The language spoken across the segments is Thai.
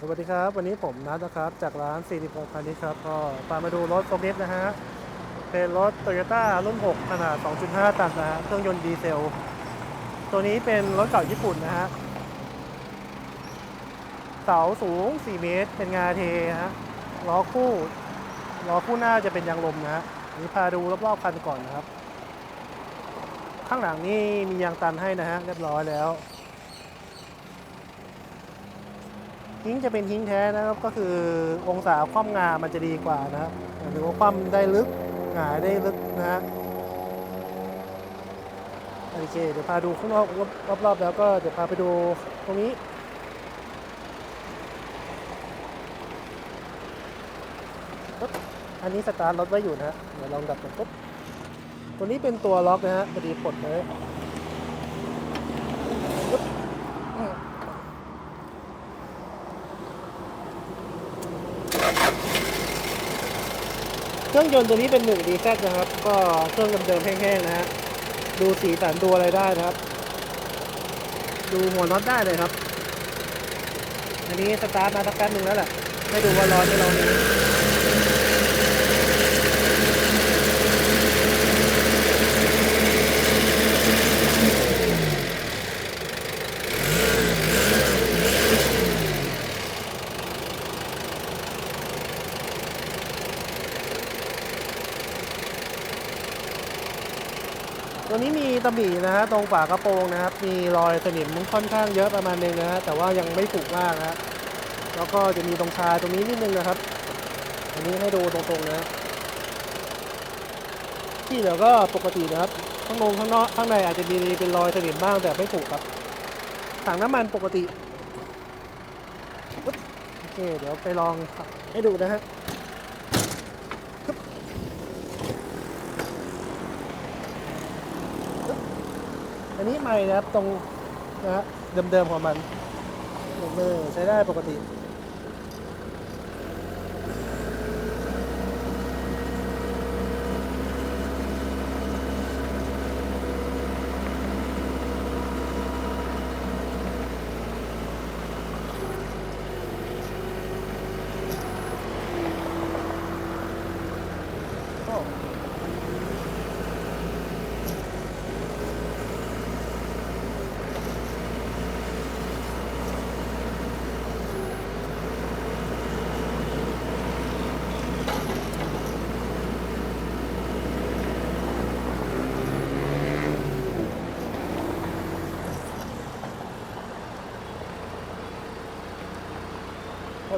สวัสดีครับ วันนี้ผมนัทนะครับจากร้าน46พันนี้ครับก็พามาดูรถโฟล์คลิฟต์นะฮะเป็นรถ Toyota รุ่น 6 ขนาด 2.5 ตันนะฮะเครื่องยนต์ดีเซล ตัวนี้เป็นรถเก่าญี่ปุ่นนะฮะเสาสูง 4 เมตร เป็นงาเทฮะล้อคู่ล้อคู่หน้าจะเป็นยางลมนะฮะนนี้พาดูรอบๆคันก่อนนะครับ ข้างหลังนี่มียางตันให้นะฮะเรียบร้อยแล้ว หิ้งจะเป็นหิ้งแท้นะครับ ก็คือองศาคว่ำงามันจะดีกว่านะครับหรือว่าคว่ำได้ลึกหงายได้ลึกนะฮะโอเคเดี๋ยวพาดูข้างนอกรอบๆแล้วก็เดี๋ยวพาไปดูตรงนี้ปึ๊บอันนี้สตาร์ทรถไว้อยู่นะฮะเดี๋ยวลองดับก่อนปุ๊บตัวนี้เป็นตัวล็อกนะฮะพอดีปลดเลยปึ๊บอืม เครื่องยนต์ตัวนี้เป็นหนึ่งดีแซนะครับ ก็เครื่องเดิมๆแห้งๆนะฮะ ดูสีสันดูอะไรได้นะครับ ดูหัวน็อตได้เลยครับ อันนี้สตาร์ทมาสักแป๊บนึงแล้วแหละให้ดูว่าร้อนไม่ร้อนนี้ ตัวนี้มีตำหนินะฮะตรงฝากระโปรงนะครับ มีรอยสนิมค่อนข้างเยอะประมาณนึงนะฮะแต่ว่ายังไม่ผุมากนะฮะแล้วก็จะมีตรงชาตรงนี้นิดนึงนะครับ อันนี้ให้ดูตรงๆนะที่เหลือก็ปกตินะครับข้างนงข้างนอกข้างในอาจจะมีเป็นรอยสนิมบ้างแต่ไม่ผุครับถังน้ำมันปกติโอเคเดี๋ยวไปลองให้ดูนะฮะ อันนี้ใหม่นะครับตรงนะฮะเดิมๆของมันเออใช้ได้ปกติ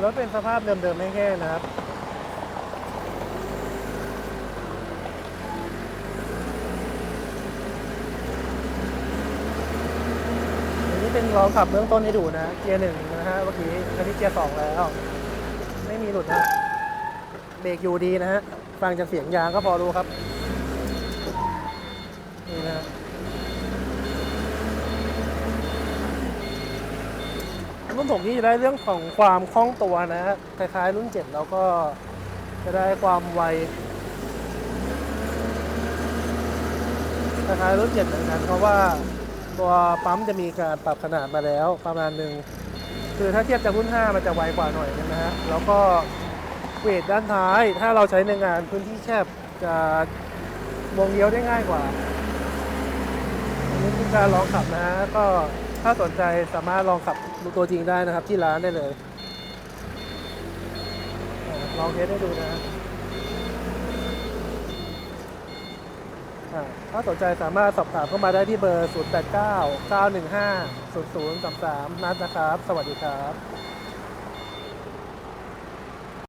รถเป็นสภาพเดิมๆแห้งๆนะครับนนี้เป็นลองขับเบื้องต้นให้ดูนะ เกียร์หนึ่งนะฮะเมื่อกี้อันนี้เกียร์สองแล้ว ไม่มีหลุดนะเบรกอยู่ดีนะฮะฟังจากเสียงยางก็พอรู้ครับนี่นะฮะ รุ่นผมนี่จะได้เรื่องของความคล่องตัวนะฮะคล้ายๆรุ่นเจ็ดแล้วก็จะได้ความไวคล้ายๆรุ่นเจ็ดเหมือนกันเพราะว่าตัวปั๊มจะมีการปรับขนาดมาแล้วประมาณหนึ่งคือถ้าเทียบจากรุ่น 5 มันจะไวกว่าหน่อยนะฮะแล้วก็เวทด้านท้าย ถ้าเราใช้ในงานพื้นที่แคบจะวงเลี้ยวได้ง่ายกว่าอันนี้คือการลองขับนะฮะก็ถ้าสนใจสามารถลองขับ ตัวจริงได้นะครับที่ร้านได้เลยลองเทสได้ดูนะฮะถ้าสนใจสามารถสอบถามเข้ามาได้ที่เบอร์ 089 915 0033 นัดนะครับ สวัสดีครับ